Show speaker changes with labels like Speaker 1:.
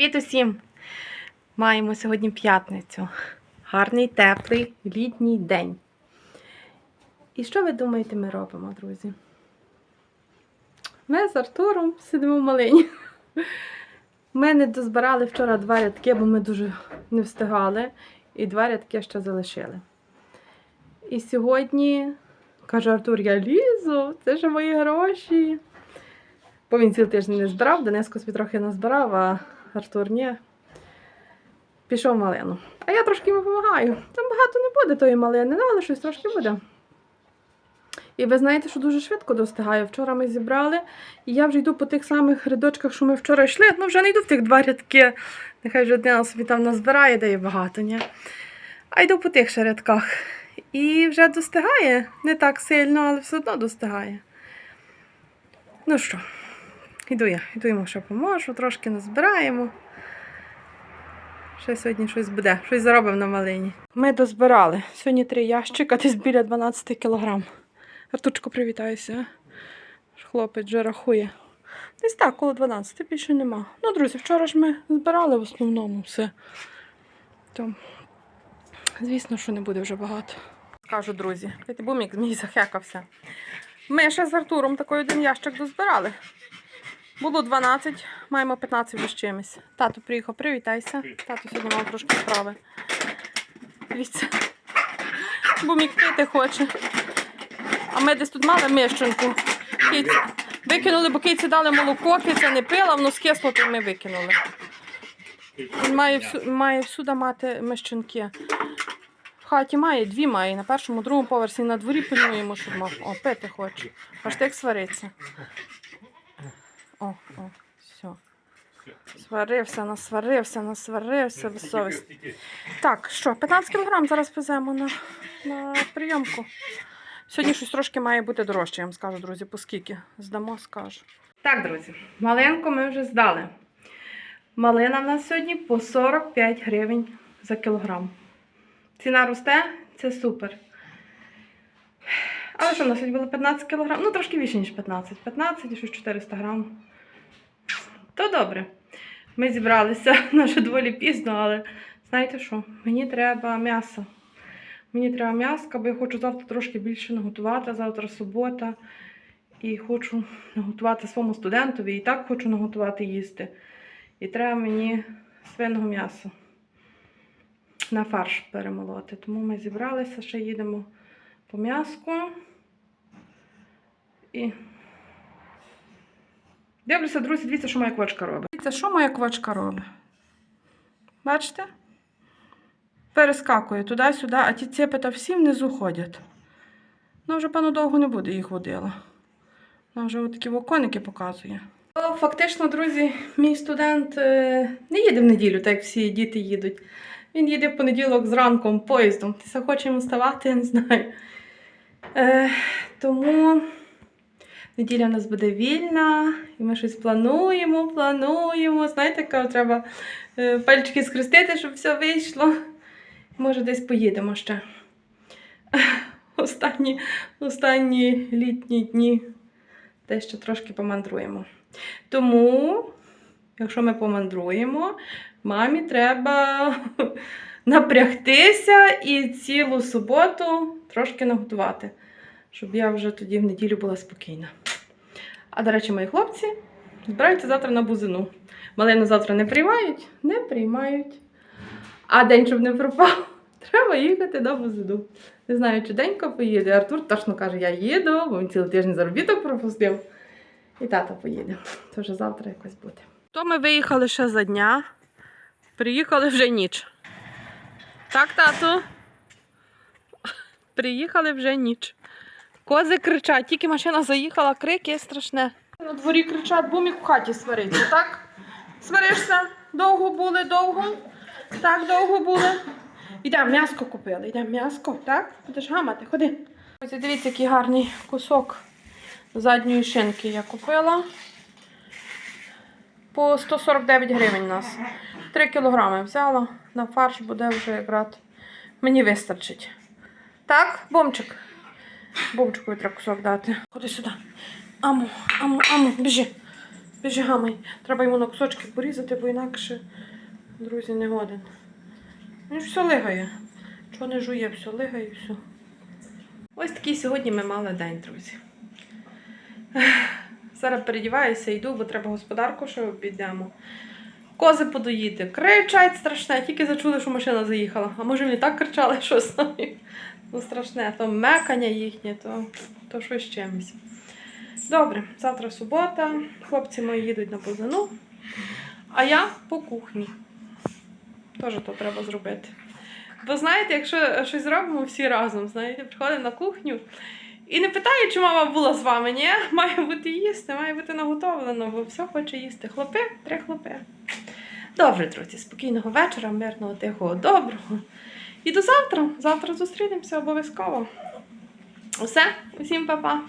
Speaker 1: Привіт усім! Маємо сьогодні п'ятницю. Гарний, теплий літній день. І що ви думаєте, ми робимо, друзі? Ми з Артуром сидимо в малині. Ми не дозбирали вчора два рядки, бо ми дуже не встигали. І два рядки ще залишили. І сьогодні, каже Артур, я лізу, це ж мої гроші. Бо він цілий тиждень не збирав, Дениско собі трохи назбирав, а Артур ні. Пішов малину. А я трошки йому допомагаю. Там багато не буде тої малини, ну, але щось трошки буде. І ви знаєте, що дуже швидко достигає. Вчора ми зібрали, і я вже йду по тих самих рядочках, що ми вчора йшли. Ну, вже не йду в тих два рядки. Нехай вже одна собі там назбирає, де є багато, ні? А йду по тих ще рядках. І вже достигає. Не так сильно, але все одно достигає. Ну що, Іду я, іду йому ще поможу, трошки назбираємо. Ще сьогодні щось буде, щось заробимо на малині. Ми дозбирали. Сьогодні три ящика, десь біля 12 кілограм. Артучко, привітайся. Хлопець вже рахує. Десь так, коло 12, більше нема. Ну, друзі, вчора ж ми збирали в основному все. То, звісно, що не буде вже багато. Скажу, друзі, бумік мій захекався. Ми ще з Артуром такий один ящик дозбирали. Було 12, маємо 15 вже з чимось. Тато приїхав, привітайся. Тато сьогодні мав трошки справи. Дивіться. Бо мій пити хоче. А ми десь тут мали мищенку. Киці. Викинули, бо киці дали молоко, киця не пила, воно скисло, то ми викинули. Він має, всю, має всюди мати мищенки. В хаті має, дві має. На першому, другому поверсі на дворі пильнуємо, щоб мав. О, пити хоче. Аж як свариться. О, о, все. Сварився, насварився, насварився, безсовість. Так, що, 15 кг зараз веземо на, на прийомку. Сьогодні щось трошки має бути дорожче, я вам скажу, друзі, по скільки. Здамо, скажу. Так, друзі, маленьку ми вже здали. Малина в нас сьогодні по 45 гривень за кілограм. Ціна росте, це супер. Але що, в нас сьогодні було 15 кг? Ну, трошки більше, ніж 15. 15 і щось 400 грам. То добре. Ми зібралися вже доволі пізно, але знаєте що? Мені треба м'ясо. Мені треба м'яска, бо я хочу завтра трошки більше наготувати. Завтра субота. І хочу наготувати своєму студентові. І так хочу наготувати їсти. І треба мені свиного м'яса на фарш перемолоти. Тому ми зібралися, ще їдемо по м'яску. І дивлюся, друзі, дивіться, що моя квочка робить. Дивіться, що моя квочка робить. Бачите? Перескакує туди-сюди, а ті цепи всі внизу ходять. Ну, вже, певно, довго не буде їх водила. Вона вже такі оконики показує. Фактично, друзі, мій студент е, не їде в неділю, так як всі діти їдуть. Він їде в понеділок зранком поїздом. Ти хоче йому ставати, я не знаю. Е, тому неділя в нас буде вільна, і ми щось плануємо, плануємо. Знаєте, яка треба е, пальчики скрестити, щоб все вийшло. Може, десь поїдемо ще. Останні, останні літні дні десь ще трошки помандруємо. Тому, якщо ми помандруємо, мамі треба напрягтися і цілу суботу трошки наготувати, щоб я вже тоді в неділю була спокійна. А до речі, мої хлопці збираються завтра на бузину. Малину завтра не приймають, не приймають. А день, щоб не пропав, треба їхати на бузину. Не знаю, чи денько поїде. Артур точно каже, я їду, бо він цілий тиждень заробіток пропустив. І тато поїде. То вже завтра якось буде. То ми виїхали ще за дня. Приїхали вже ніч. Так, тату? Приїхали вже ніч. Кози кричать, тільки машина заїхала, крики страшне. На дворі кричать, бумік в хаті свариться, так? Сваришся? Довго були, довго? Так, довго були. Йдемо, м'яско купили, йдемо м'яско, так? Будеш гамати, ходи. Ось дивіться, який гарний кусок задньої шинки я купила. По 149 гривень у нас. 3 кілограми взяла. На фарш буде вже якраз. Мені вистачить. Так, бомчик. Бомчику треба кусок дати. Ходи сюди. Аму, аму, аму, біжи. Біжи гамай. Треба йому на кусочки порізати, бо інакше, друзі, не годен. Він ж все лигає. Чого не жує, все лигає і все. Ось такий сьогодні ми мали день, друзі. Зараз передіваюся, йду, бо треба господарку, ще обійдемо. Кози подоїти. Кричать страшне, тільки зачули, що машина заїхала. А може вони так кричали, що знаю. Ну страшне, то мекання їхнє, то, то з чимось. Добре, завтра субота. Хлопці мої їдуть на позану. А я по кухні. Теж то треба зробити. Бо знаєте, якщо щось зробимо всі разом, знаєте, приходимо на кухню і не питаю, чи мама була з вами, ні? Має бути їсти, має бути наготовлено, бо все хоче їсти. Хлопи, три хлопи. Добре, друзі, спокійного вечора, мирного, тихого, доброго. І до завтра. Завтра зустрінемося обов'язково. Усе, усім па-па.